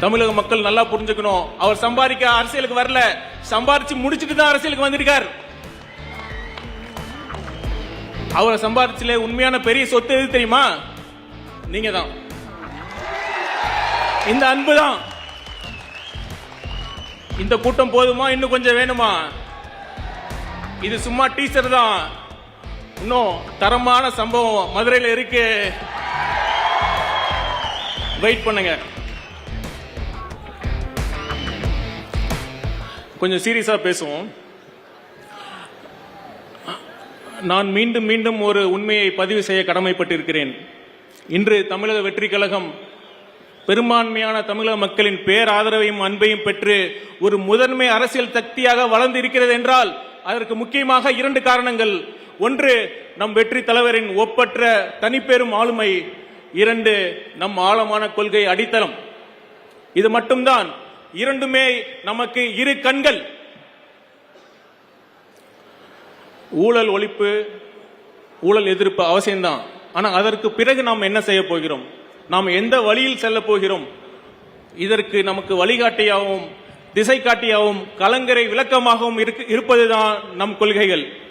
தமிழக மக்கள் நல்லா புரிஞ்சுக்கணும். அவர் சம்பாதிக்க அரசியலுக்கு வரல. சம்பாதிச்சு முடிச்சிட்டு தான் அரசியலுக்கு வந்திருக்கார். அவரை சம்பாதிச்சுல உண்மையான பெரிய சொத்து எது தெரியுமா? நீங்க தான். இந்த அன்பு தான். இந்த கூட்டம் போதுமா? இன்னும் கொஞ்சம் வேணுமா? இது சும்மா டீச்சர் தான். இன்னும் தரமான சம்பவம் மதுரையில் இருக்கு. வெயிட் பண்ணுங்க. கொஞ்சம் சீரியஸாக பேசுவோம். நான் மீண்டும் மீண்டும் ஒரு உண்மையை பதிவு செய்ய கடமைப்பட்டிருக்கிறேன். இன்று தமிழக வெற்றி கழகம் பெரும்பான்மையான தமிழக மக்களின் பேராதரவையும் அன்பையும் பெற்று ஒரு முதன்மை அரசியல் சக்தியாக வளர்ந்து இருக்கிறது என்றால் அதற்கு முக்கியமாக இரண்டு காரணங்கள். ஒன்று நம் வெற்றி தலைவரின் ஒப்பற்ற தனிப்பெரும் ஆளுமை. இரண்டு நம் ஆழமான கொள்கை அடித்தளம். இது மட்டும்தான். இரண்டுமே நமக்கு இரு கண்கள். ஊழல் ஒழிப்பு ஊழல் எதிர்ப்பு அவசியம்தான். ஆனால் அதற்கு பிறகு நாம் என்ன செய்ய போகிறோம்? நாம் எந்த வழியில் செல்ல போகிறோம்? இதற்கு நமக்கு வழிகாட்டியாகவும் திசை காட்டியாகவும் கலங்கரை விளக்கமாகவும் இருப்பதுதான் நம் கொள்கைகள்.